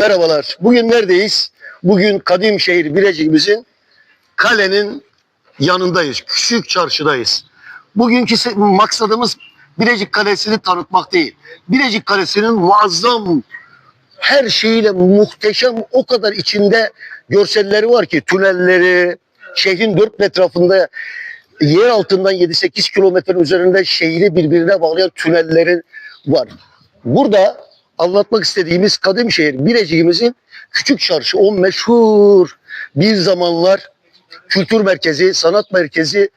Merhabalar. Bugün neredeyiz? Bugün kadim şehir Birecik'imizin kalenin yanındayız. Küçük çarşıdayız. Bugünkü maksadımız Birecik Kalesi'ni tanıtmak değil. Birecik Kalesi'nin muazzam her şeyiyle muhteşem o kadar içinde görselleri var ki tünelleri, şehrin dört etrafında yer altından 7-8 kilometrenin üzerinde şehri birbirine bağlayan tünellerin var. Burada anlatmak istediğimiz kadim şehir Birecik'imizin küçük çarşı o meşhur bir zamanlar kültür merkezi, sanat merkezi,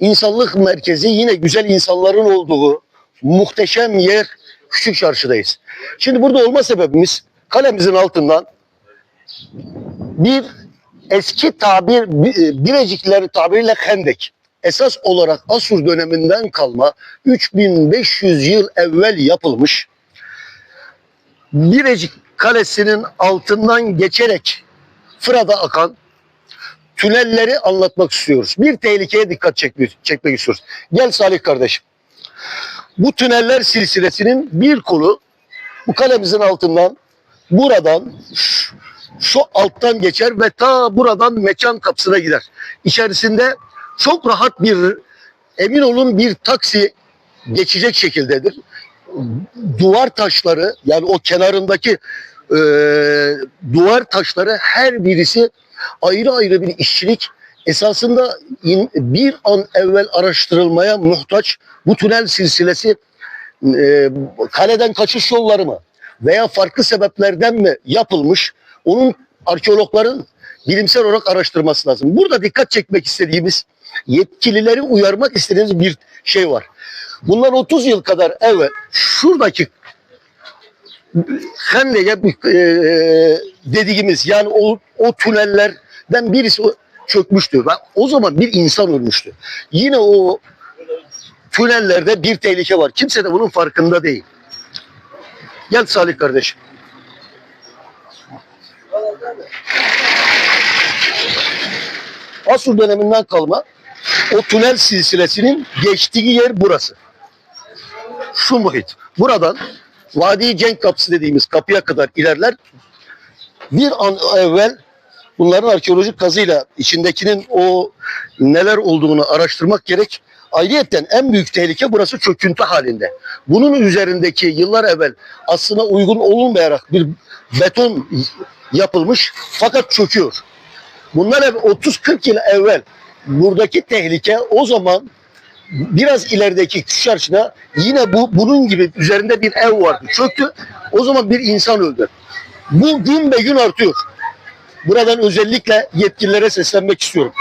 insanlık merkezi yine güzel insanların olduğu muhteşem yer küçük çarşıdayız. Şimdi burada olma sebebimiz kalemizin altından bir eski tabir Bi- Bireciklilerin tabiriyle hendek. Esas olarak Asur döneminden kalma 3500 yıl evvel yapılmış Birecik Kalesi'nin altından geçerek Fırat'a akan tünelleri anlatmak istiyoruz. Bir tehlikeye dikkat çekmek, çekmek istiyoruz. Gel Salih kardeşim. Bu tüneller silsilesinin bir kolu bu kalemizin altından buradan şu, şu alttan geçer ve ta buradan mekan kapısına gider. İçerisinde çok rahat bir emin olun bir taksi geçecek şekildedir. Duvar taşları yani o kenarındaki e, duvar taşları her birisi ayrı ayrı bir işçilik esasında in- bir an evvel araştırılmaya muhtaç bu tünel silsilesi e, kaleden kaçış yolları mı veya farklı sebeplerden mi yapılmış onun arkeologların bilimsel olarak araştırması lazım. Burada dikkat çekmek istediğimiz yetkilileri uyarmak istediğimiz bir şey var. Bundan 30 yıl kadar evvel şuradaki Hendek'e e, dediğimiz yani o, o tünellerden birisi çökmüştü. Ve o zaman bir insan ölmüştü. Yine o tünellerde bir tehlike var. Kimse de bunun farkında değil. Gel Salih kardeşim. Asur döneminden kalma o tünel silsilesinin geçtiği yer burası. Şu muhit. Buradan Vadi Cenk Kapısı dediğimiz kapıya kadar ilerler. Bir an evvel bunların arkeolojik kazıyla içindekinin o neler olduğunu araştırmak gerek. Ayrıyeten en büyük tehlike burası çöküntü halinde. Bunun üzerindeki yıllar evvel aslına uygun olmayarak bir beton yapılmış fakat çöküyor. Bunlar ev- 30-40 yıl evvel buradaki tehlike o zaman biraz ilerideki çarşıda yine bu bunun gibi üzerinde bir ev vardı. Çöktü. O zaman bir insan öldü. Bu gün be gün artıyor. Buradan özellikle yetkililere seslenmek istiyorum.